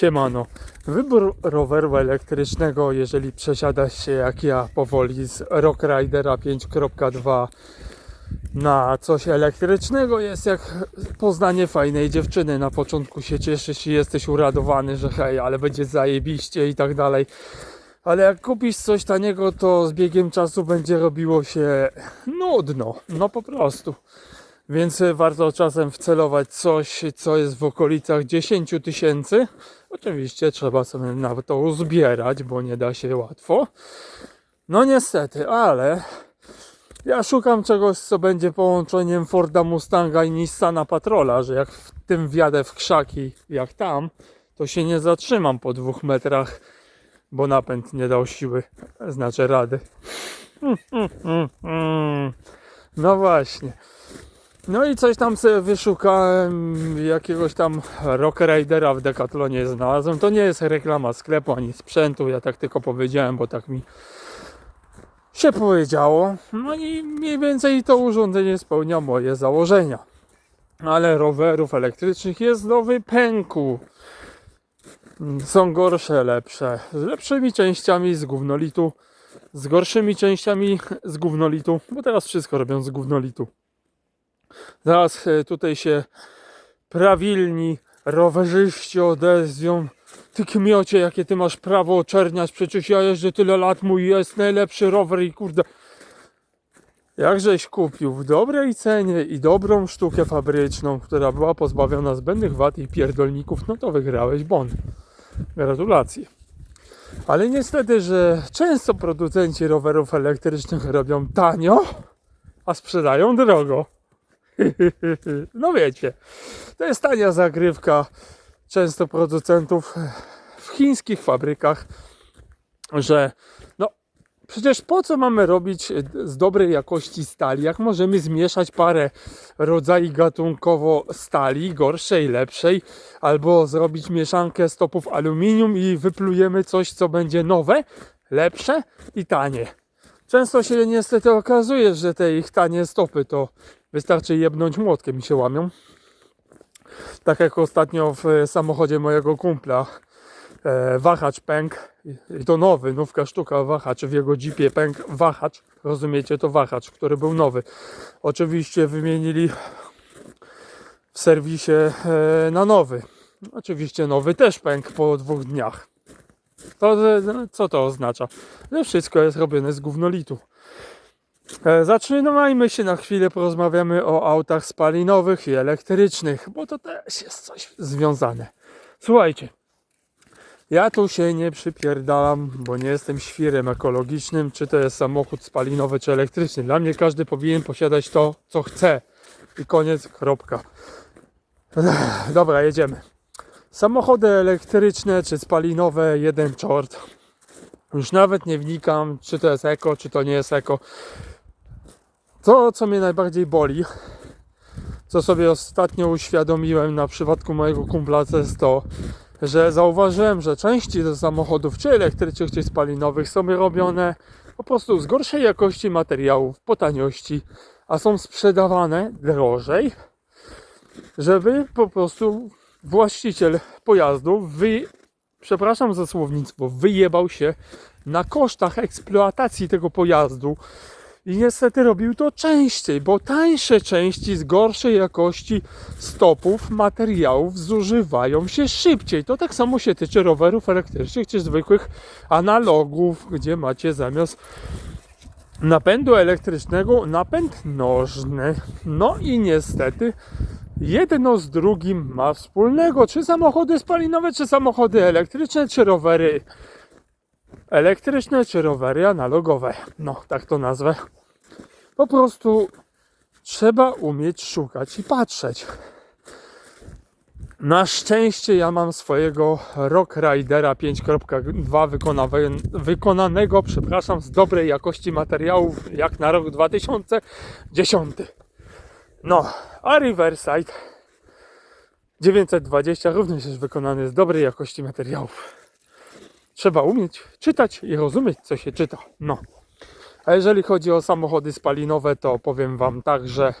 Siemano. Wybór roweru elektrycznego, jeżeli przesiadasz się jak ja powoli z Rock Ridera 5.2 na coś elektrycznego jest jak poznanie fajnej dziewczyny. Na początku się cieszysz i jesteś uradowany, że hej, ale będzie zajebiście i tak dalej. Ale jak kupisz coś taniego, to z biegiem czasu będzie robiło się nudno. No po prostu. Więc y, warto czasem wcelować coś, co jest w okolicach 10 tysięcy. Oczywiście trzeba sobie na to uzbierać, bo nie da się łatwo. No niestety, ale ja szukam czegoś, co będzie połączeniem Forda Mustanga i Nissana Patrola, że jak w tym wjadę w krzaki, jak tam, to się nie zatrzymam po dwóch metrach, bo napęd nie dał siły, znaczy rady. No właśnie. No i coś tam sobie wyszukałem, jakiegoś tam Rock Ridera w Decathlonie znalazłem. To nie jest reklama sklepu ani sprzętu, ja tak tylko powiedziałem, bo tak mi się powiedziało. No i mniej więcej to urządzenie spełnia moje założenia. Ale rowerów elektrycznych jest do wypęku. Są gorsze, lepsze. Z lepszymi częściami z gównolitu, z gorszymi częściami z gównolitu, bo teraz wszystko robią z gównolitu. Zaraz e, tutaj się prawilni rowerzyści odezwią. Ty kmiocie, jakie ty masz prawo oczerniać, przecież ja jeżdżę tyle lat, mój jest najlepszy rower i kurde. Jakżeś kupił w dobrej cenie i dobrą sztukę fabryczną, która była pozbawiona zbędnych wad i pierdolników, no to wygrałeś bon. Gratulacje. Ale niestety, że często producenci rowerów elektrycznych robią tanio, a sprzedają drogo. No wiecie, to jest tania zagrywka często producentów w chińskich fabrykach, że no przecież po co mamy robić z dobrej jakości stali, jak możemy zmieszać parę rodzajów gatunkowo stali, gorszej, lepszej, albo zrobić mieszankę stopów aluminium i wyplujemy coś, co będzie nowe, lepsze i tanie. Często się niestety okazuje, że te ich tanie stopy to Wystarczy jebnąć młotkiem i się łamią. Tak jak ostatnio w samochodzie mojego kumpla e, wahacz pękł i to nowy, nówka sztuka wahacz w jego jeepie pękł wahacz, rozumiecie, to wahacz, który był nowy. Oczywiście wymienili w serwisie e, na nowy. Oczywiście nowy też pękł po dwóch dniach. To e, co to oznacza? Że wszystko jest robione z gównolitu. E, Zatrzymajmy się na chwilę, porozmawiamy o autach spalinowych i elektrycznych, bo to też jest coś związane. Słuchajcie, ja tu się nie przypierdalam, bo nie jestem świrem ekologicznym, czy to jest samochód spalinowy, czy elektryczny. Dla mnie każdy powinien posiadać to, co chce. I koniec, kropka. Dobra, jedziemy. Samochody elektryczne czy spalinowe, jeden czort. Już nawet nie wnikam, czy to jest eko, czy to nie jest eko. To, co mnie najbardziej boli, co sobie ostatnio uświadomiłem na przypadku mojego kumpla, to jest to, że zauważyłem, że części do samochodów, czy elektrycznych, czy spalinowych, są robione po prostu z gorszej jakości materiałów, po taniości, a są sprzedawane drożej, żeby po prostu właściciel pojazdu, wy, przepraszam za słownictwo, wyjebał się na kosztach eksploatacji tego pojazdu, i niestety robił to częściej, bo tańsze części z gorszej jakości stopów, materiałów zużywają się szybciej. To tak samo się tyczy rowerów elektrycznych czy zwykłych analogów, gdzie macie zamiast napędu elektrycznego napęd nożny. No i niestety jedno z drugim ma wspólnego. Czy samochody spalinowe, czy samochody elektryczne, czy rowery elektryczne czy rowery analogowe. No, tak to nazwę. Po prostu trzeba umieć szukać i patrzeć. Na szczęście ja mam swojego Rock Ridera 5.2 wykonanego, przepraszam, z dobrej jakości materiałów, jak na rok 2010. No, a Riverside 920 również jest wykonany z dobrej jakości materiałów trzeba umieć czytać i rozumieć, co się czyta. No. A jeżeli chodzi o samochody spalinowe, to powiem Wam tak, że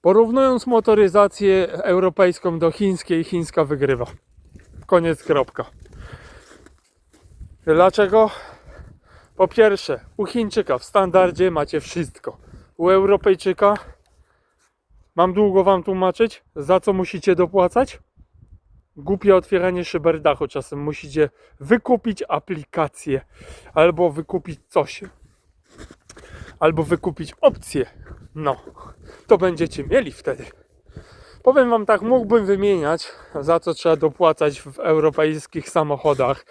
porównując motoryzację europejską do chińskiej, chińska wygrywa. Koniec, kropka. Dlaczego? Po pierwsze, u Chińczyka w standardzie macie wszystko. U Europejczyka mam długo wam tłumaczyć, za co musicie dopłacać? Głupie otwieranie szyberdachu. Czasem musicie wykupić aplikację albo wykupić coś. Albo wykupić opcję. No, to będziecie mieli wtedy. Powiem Wam tak, mógłbym wymieniać, za co trzeba dopłacać w europejskich samochodach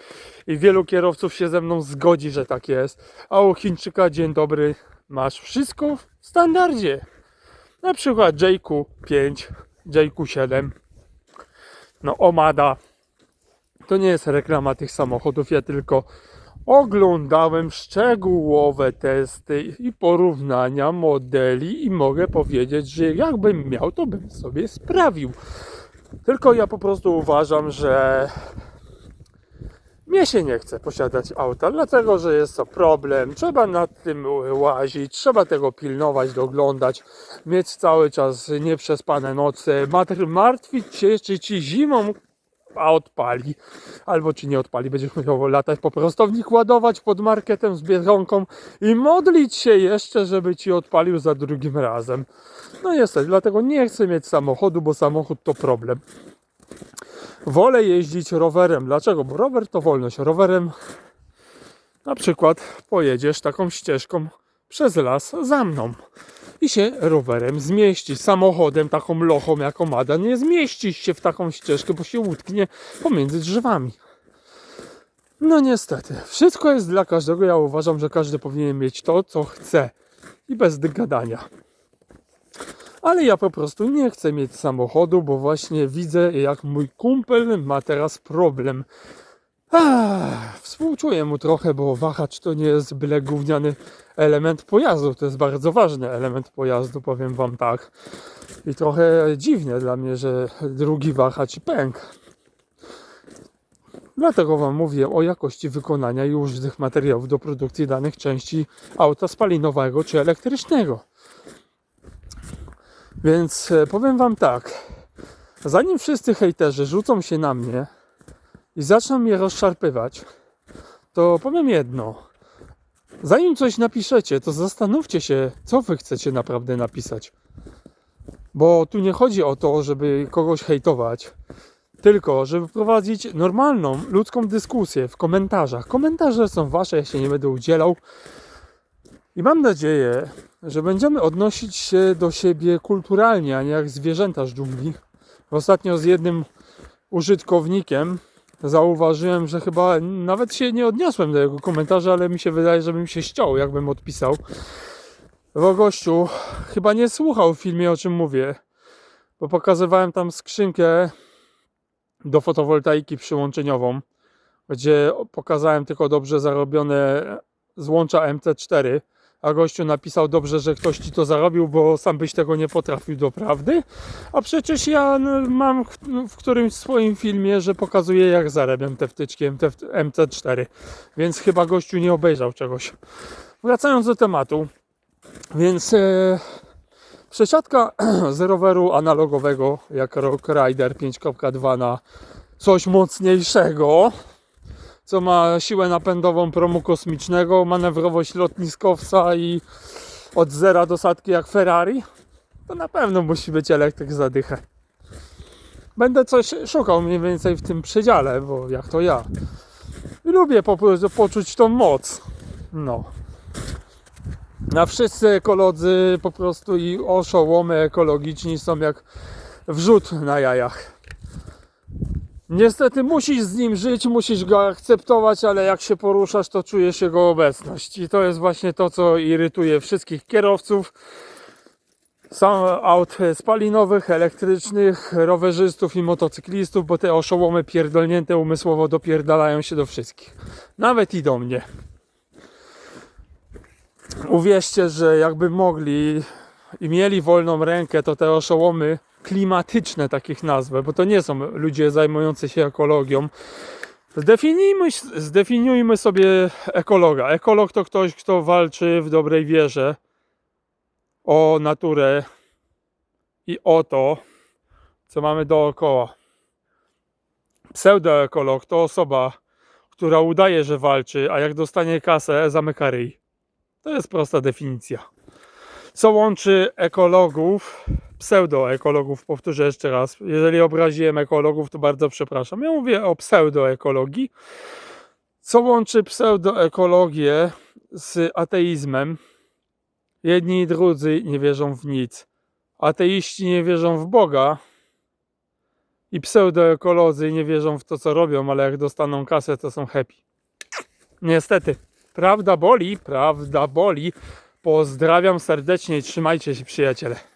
i wielu kierowców się ze mną zgodzi, że tak jest. A u Chińczyka dzień dobry, masz wszystko w standardzie. Na przykład JQ5, JQ7, no Omada. To nie jest reklama tych samochodów, ja tylko oglądałem szczegółowe testy i porównania modeli i mogę powiedzieć, że jakbym miał, to bym sobie sprawił. Tylko ja po prostu uważam, że mnie się nie chce posiadać auta, dlatego że jest to problem. Trzeba nad tym łazić, trzeba tego pilnować, doglądać, mieć cały czas nieprzespane noce, martwić się, czy ci zimą a odpali, albo ci nie odpali, będziesz musiał latać po prostownik, ładować pod marketem z biedronką i modlić się jeszcze, żeby ci odpalił za drugim razem. No niestety, dlatego nie chcę mieć samochodu, bo samochód to problem. Wolę jeździć rowerem. Dlaczego? Bo rower to wolność. Rowerem na przykład pojedziesz taką ścieżką przez las za mną i się rowerem zmieści. Samochodem, taką lochą jak Omada, nie zmieścisz się w taką ścieżkę, bo się utknie pomiędzy drzewami. No niestety, wszystko jest dla każdego. Ja uważam, że każdy powinien mieć to, co chce i bez gadania. Ale ja po prostu nie chcę mieć samochodu, bo właśnie widzę, jak mój kumpel ma teraz problem. Ach, współczuję mu trochę, bo wahacz to nie jest byle gówniany element pojazdu. To jest bardzo ważny element pojazdu, powiem wam tak. I trochę dziwne dla mnie, że drugi wahacz pękł. Dlatego wam mówię o jakości wykonania i użytych materiałów do produkcji danych części auta spalinowego czy elektrycznego. Więc e, powiem wam tak. Zanim wszyscy hejterzy rzucą się na mnie, i zaczną mnie rozszarpywać, to powiem jedno. Zanim coś napiszecie, to zastanówcie się, co wy chcecie naprawdę napisać. Bo tu nie chodzi o to, żeby kogoś hejtować, tylko żeby prowadzić normalną, ludzką dyskusję w komentarzach. Komentarze są wasze, ja się nie będę udzielał. I mam nadzieję, że będziemy odnosić się do siebie kulturalnie, a nie jak zwierzęta z dżungli. Ostatnio z jednym użytkownikiem zauważyłem, że chyba nawet się nie odniosłem do jego komentarza, ale mi się wydaje, że bym się ściął, jakbym odpisał. Bo gościu chyba nie słuchał w filmie, o czym mówię, bo pokazywałem tam skrzynkę do fotowoltaiki przyłączeniową, gdzie pokazałem tylko dobrze zarobione złącza MT4, a gościu napisał dobrze, że ktoś ci to zarobił, bo sam byś tego nie potrafił doprawdy. A przecież ja mam w, którymś swoim filmie, że pokazuję jak zarabiam te wtyczki MT, MT4, więc chyba gościu nie obejrzał czegoś. Wracając do tematu, więc e, przesiadka z roweru analogowego jak Rock Rider 5.2 na coś mocniejszego, co ma siłę napędową promu kosmicznego, manewrowość lotniskowca i od zera do setki jak Ferrari, to na pewno musi być elektryk zadychę. Będę coś szukał mniej więcej w tym przedziale, bo jak to ja. Lubię po prostu poczuć tą moc. No. A wszyscy ekolodzy po prostu i oszołomy ekologiczni są jak wrzut na jajach. Niestety musisz z nim żyć, musisz go akceptować, ale jak się poruszasz, to czujesz jego obecność. I to jest właśnie to, co irytuje wszystkich kierowców, sam aut spalinowych, elektrycznych, rowerzystów i motocyklistów, bo te oszołomy pierdolnięte umysłowo dopierdalają się do wszystkich. Nawet i do mnie. Uwierzcie, że jakby mogli mieli wolną rękę, to te oszołomy klimatyczne takich nazwę, bo to nie są ludzie zajmujący się ekologią. Zdefiniujmy, zdefiniujmy sobie ekologa. Ekolog to ktoś, kto walczy w dobrej wierze o naturę i o to, co mamy dookoła. Pseudoekolog to osoba, która udaje, że walczy, a jak dostanie kasę, zamyka ryj. To jest prosta definicja. Co łączy ekologów, pseudoekologów, powtórzę jeszcze raz. Jeżeli obraziłem ekologów, to bardzo przepraszam. Ja mówię o pseudoekologii. Co łączy pseudoekologię z ateizmem? Jedni i drudzy nie wierzą w nic. Ateiści nie wierzą w Boga i pseudoekolodzy nie wierzą w to, co robią, ale jak dostaną kasę, to są happy. Niestety. Prawda boli, prawda boli. Pozdrawiam serdecznie i trzymajcie się, przyjaciele.